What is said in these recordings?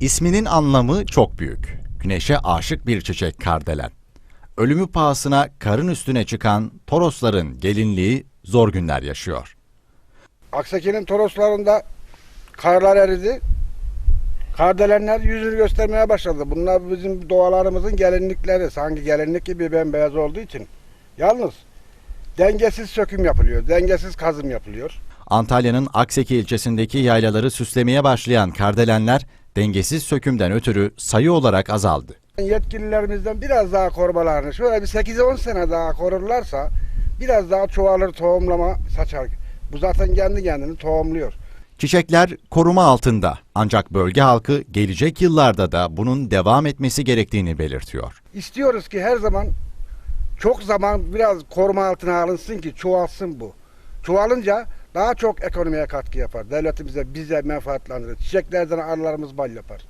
İsminin anlamı çok büyük. Güneşe aşık bir çiçek kardelen. Ölümü pahasına karın üstüne çıkan Torosların gelinliği zor günler yaşıyor. Aksaki'nin Toroslarında karlar eridi. Kardelenler yüzünü göstermeye başladı. Bunlar bizim doğalarımızın gelinlikleri. Sanki gelinlik gibi bembeyaz olduğu için. Yalnız dengesiz söküm yapılıyor. Dengesiz kazım yapılıyor. Antalya'nın Akseki ilçesindeki yaylaları süslemeye başlayan kardelenler dengesiz sökümden ötürü sayı olarak azaldı. Yetkililerimizden biraz daha korumalarını şöyle bir 8-10 sene daha korurlarsa biraz daha çoğalır tohumlama saçar. Bu zaten kendi kendini tohumluyor. Çiçekler koruma altında ancak bölge halkı gelecek yıllarda da bunun devam etmesi gerektiğini belirtiyor. İstiyoruz ki her zaman çok zaman biraz koruma altına alınsın ki çoğalsın bu. Çoğalınca daha çok ekonomiye katkı yapar. Devletimize, bize menfaatlandırır. Çiçeklerden arılarımız bal yapar.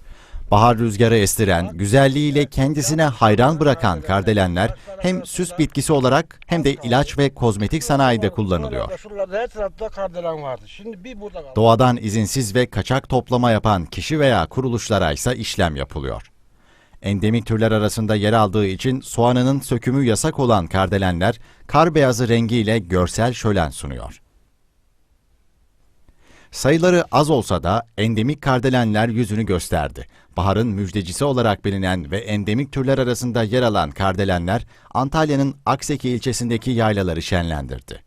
Bahar rüzgarı estiren, güzelliğiyle kendisine hayran bırakan kardelenler hem süs bitkisi olarak hem de ilaç ve kozmetik sanayide kullanılıyor. Doğadan izinsiz ve kaçak toplama yapan kişi veya kuruluşlara ise işlem yapılıyor. Endemik türler arasında yer aldığı için soğanının sökümü yasak olan kardelenler kar beyazı rengiyle görsel şölen sunuyor. Sayıları az olsa da endemik kardelenler yüzünü gösterdi. Baharın müjdecisi olarak bilinen ve endemik türler arasında yer alan kardelenler Antalya'nın Akseki ilçesindeki yaylaları şenlendirdi.